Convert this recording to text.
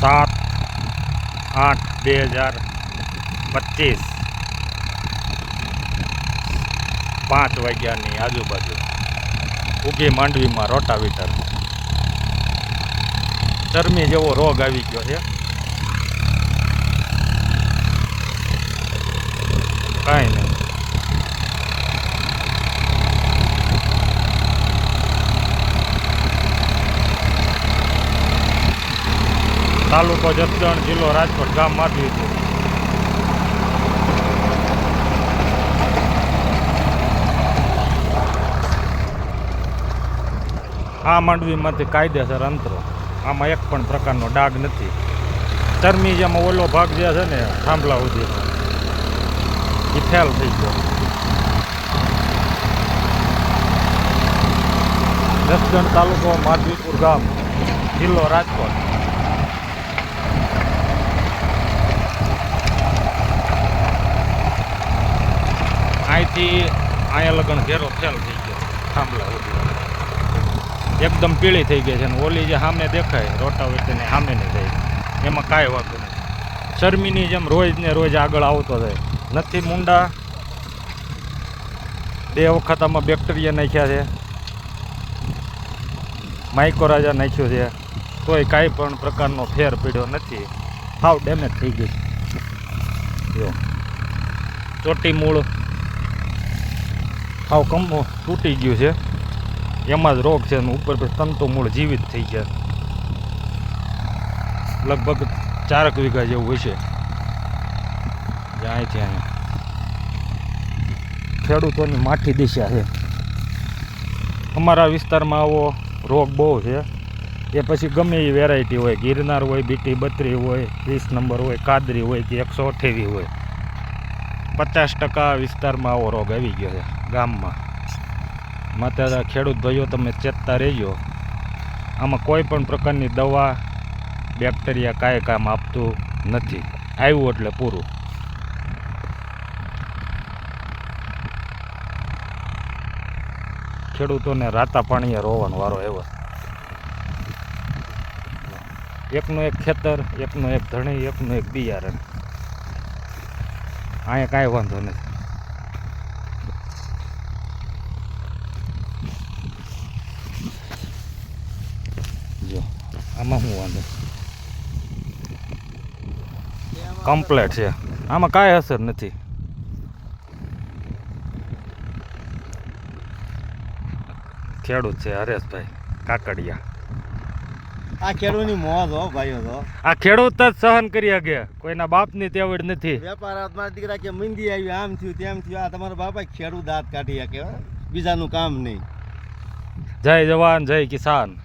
સાત, આઠ, બે હજાર પચીસ. પાંચ વાગ્યાની આજુબાજુ. ઊભી માંડવીમાં રોટાવીટર. ચરમી જેવો રોગ આવી ગયો છે. કાંઈ નહીં. તાલુકો જસદણ જિલ્લો રાજકોટ ગામમાંથી હતું આ માંડવીમાંથી કાયદેસર અંતરો. આમાં એક પણ પ્રકારનો ડાઘ નથી. ચરમી જેમાં ઓલો ભાગ જે છે ને, થાંભલા સુધી. એ ફેલ થઈ ગયો. જસદણ તાલુકો માધવીપુર ગામ, જિલ્લો રાજકોટ. અહીંથી અહીંયા લગન ઘેરો ફેલ થઈ ગયો. થાંભલા સુધી. એકદમ પીળી થઈ ગઈ છે અને ઓલી જે સામે દેખાય, રોટાવેટરની સામે નહીં જાય એમાં કાંઈ વાંધો નહીં. શરમીની જેમ રોજ ને રોજ આગળ આવતો જાય. નથી મુંડા. બે વખત આમાં બેક્ટેરિયા નાખ્યા છે. માઇકોરાજા નાખ્યું છે. તોય કાંઈ પણ પ્રકારનો ફેર પડ્યો નથી. સાવ ડેમેજ થઈ ગઈ છે. ચોટી મૂળ. સાવ કમો તૂટી ગયું છે. એમાં જ રોગ છે અને ઉપર તંતુ મૂળ જીવિત થઈ ગયા લગભગ ચારક વીઘા જેવું હશે અહીંથી અહીંયા. ખેડૂતોની માઠી દિશા છે. અમારા વિસ્તારમાં આવો રોગ બહુ છે. એ પછી ગમે એ વેરાયટી હોય, ગિરનાર હોય, બીટી બત્રી હોય, વીસ નંબર હોય, કાદરી હોય કે એકસો અઠ્યાવી હોય. પચાસ ટકા વિસ્તારમાં આવો રોગ આવી ગયો છે ગામમાં. માટે ખેડૂત ભાઈઓ તમે ચેતતા રહેજો. આમાં કોઈ પણ પ્રકારની દવા, બેક્ટેરિયા કાંઈ કામ આપતું નથી. આવ્યું એટલે પૂરું. ખેડૂતોને રાતા પાણીએ રોવાનો વારો આવ્યો. એકનું એક ખેતર, એકનું એક ધણી, એકનું એક બિયારણ. અહીંયા કાંઈ વાંધો નથી. જો, આમાં શું વાંધો? કમ્પ્લેટ છે. આમાં કાંઈ અસર નથી. ખેડૂત છે હરેશભાઈ કાકડિયા. આ ખેડૂતની મોજ હો ભાઈઓ તો. આ ખેડૂત જ સહન કરી શકે. કોઈના બાપની તેવડ નથી. વેપાર મારા દીકરા કે મંદી આવી આમ થયું તેમ થયું. આ તમારા બાપા ખેડૂત દાંત કાઢી શકે બીજાનું કામ નહીં. જય જવાન જય કિસાન.